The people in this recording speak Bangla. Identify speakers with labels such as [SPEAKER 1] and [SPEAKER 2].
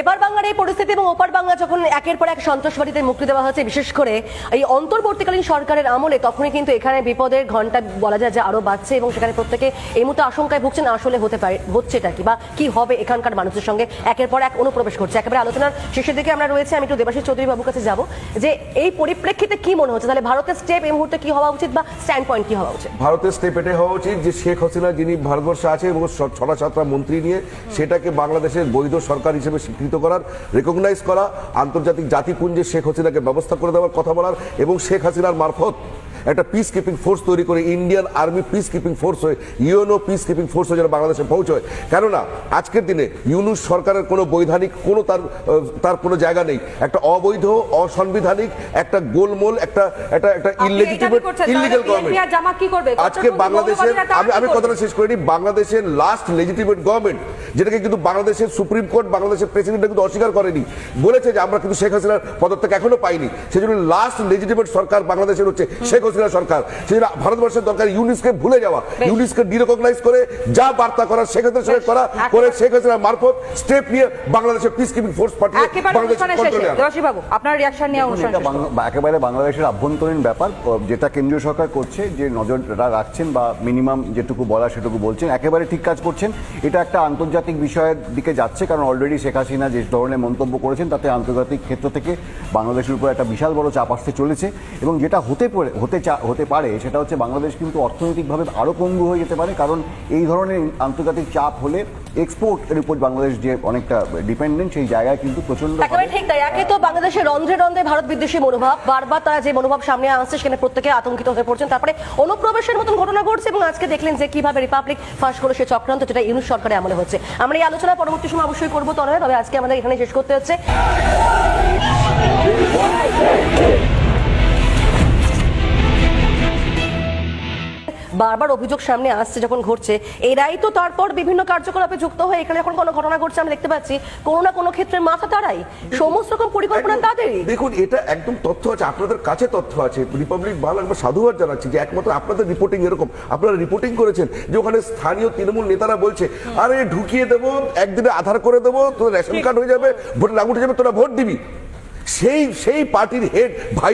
[SPEAKER 1] এবার বাংলার এই পরিস্থিতি এবং ওপার বাংলা যখন একের পর এক সন্ত্রাসবাদীতে মুক্তি দেওয়া হচ্ছে, বিশেষ করে এই অন্তর্বর্তীকালীন সরকারের আমলে, তখনই কিন্তু এখানে বিপদের ঘণ্টা বলা যায় যে আরও বাড়ছে এবং সেখানে প্রত্যেকে এই মুহূর্তে আশঙ্কায় ভুগছেন, আসলে হতে পারে হচ্ছেটা কি বা কি হবে এখানকার মানুষের সঙ্গে একের পর এক অনুপ্রবেশ করছে। একেবারে আলোচনার শেষের দিকে আমরা রয়েছে, আমি একটু দেবাশিস চৌধুরী বাবুর কাছে যাব, যে এই পরিপ্রেক্ষিতে কি মনে হচ্ছে? তাহলে ভারতের স্টেপ এই মুহূর্তে কি হওয়া উচিত বা স্ট্যান্ড পয়েন্ট কি হওয়া উচিত?
[SPEAKER 2] ভারতের স্টেপ এটাই হওয়া উচিত যে শেখ হাসিনা যিনি ভারতবর্ষে আছে এবং ছ- ছটা সাতটা মন্ত্রী নিয়ে সেটাকে বাংলাদেশের বৈধ সরকার হিসেবে স্বীকৃত করার রেকগনাইজ করা আন্তর্জাতিক জাতিপুঞ্জে শেখ হাসিনাকে ব্যবস্থা করে দেওয়ার কথা বলার এবং শেখ হাসিনার মারফত একটা পিস কিপিং ফোর্স তৈরি করে Indian army peace keeping force হয়ে ইউএনও পিস কিপিং ফোর্স হয়ে যেন বাংলাদেশে পৌঁছয় কেননা আজকের দিনে ইউনুস সরকারের কোনো বৈধানিক কোনো তার তার কোনো জায়গা নেই একটা অবৈধ অসাংবিধানিক একটা গোলমোল একটা একটা একটা ইললেজিটিমেট? Illegal government? আজকে বাংলাদেশের আমি আমি কথাটা শেষ করিনি বাংলাদেশের লাস্ট লেজিটিমেট গভর্নমেন্ট যেটাকে কিন্তু বাংলাদেশের সুপ্রিম কোর্ট বাংলাদেশের প্রেসিডেন্ট কিন্তু অস্বীকার করেনি। বলেছে যে আমরা কিন্তু শেখ হাসিনার পদত্যাগ এখনও পাইনি। সেজন্য লাস্ট লেজিটিমেট সরকার বাংলাদেশের হচ্ছে শেখ হাসিনা সরকার। সেজন্য ভারতবর্ষের দরকার ইউনিসকে ভুলে যাওয়া ইউনিসকে ডিরেকগনাইজ করে যা বার্তা করার শেখ হাসিনার সঙ্গে করা করে শেখ হাসিনার মারফত স্টেপ নিয়ে বাংলাদেশের পিস কিপিং ফোর্স পাঠিয়ে
[SPEAKER 3] একেবারে
[SPEAKER 2] বাংলাদেশ
[SPEAKER 3] আপনার রিয়াকশন নিয়ে অনুষ্ঠান।
[SPEAKER 4] একেবারে বাংলাদেশের আভ্যন্তরীণ ব্যাপার যেটা কেন্দ্রীয় সরকার করছে যে নজরটা রাখছেন বা মিনিমাম যেটুকু বলা সেটুকু বলছেন একেবারে ঠিক কাজ করছেন। এটা একটা আন্তর্জাতিক বিষয়ের দিকে যাচ্ছে, কারণ অলরেডি শেখ হাসিনা যে ধরনের মন্তব্য করেছেন, তাতে আন্তর্জাতিক ক্ষেত্র থেকে বাংলাদেশের উপর একটা বিশাল বড় চাপ আসতে চলেছে। এবং যেটা হতে পারে, হতে চা- হতে পারে, সেটা হচ্ছে বাংলাদেশ কিন্তু অর্থনৈতিকভাবে আরও পঙ্গু হয়ে যেতে পারে, কারণ এই ধরনের আন্তর্জাতিক চাপ হলে এক্সপোর্টের উপর বাংলাদেশ যে অনেকটা ডিপেন্ডেন্ট সেই জায়গায় কিন্তু প্রচণ্ড
[SPEAKER 1] একেবারে ঠিক তাই। একে তো বাংলাদেশের রন্ধ্রে রন্ধ্রে ভারত বিদ্বেষী মনোভাব। বারবার তারা যে মনোভাব সামনে আসছে সেখানে প্রত্যেকে আতঙ্কিত হয়ে পড়ছেন। তারপরে অনুপ্রবেশের মতন ঘটনা ঘটছে এবং আজকে দেখলেন যে কীভাবে রিপাবলিক ফাঁস করে সে চক্রান্ত যেটা ইউনুস সরকারের আমলে হচ্ছে। আমরা এই আলোচনা পরবর্তী সময় অবশ্যই করব তবে আজকে আমাদের এখানে শেষ করতে হচ্ছে। বারবার অভিযোগ সামনে আসছে যখন ঘটছে। এরাই তো তারপর বিভিন্ন কার্যকলাপে যুক্ত হয়ে এখানে যখন কোনো ঘটনা ঘটছে আমরা দেখতে পাচ্ছি। কোনো না কোনো ক্ষেত্রে মাথা তারাই। সমস্ত রকম পরিকল্পনা। তাদেরই।
[SPEAKER 2] দেখুন এটা একদম তথ্য আছে আপনাদের কাছে তথ্য আছে। রিপাবলিক বাংলা একবার সাধুবাদ জানাচ্ছি যে একমাত্র আপনাদের রিপোর্টিং এরকম। আপনারা রিপোর্টিং করেছেন যে ওখানে স্থানীয় তৃণমূল নেতারা বলছে আরে ঢুকিয়ে দেবো একদিনে আধার করে দেবো তোর রেশন কার্ড হয়ে যাবে ভোট লাগু উঠে যাবে তোরা ভোট দিবি। সেই সেই পার্টির হেড ভাই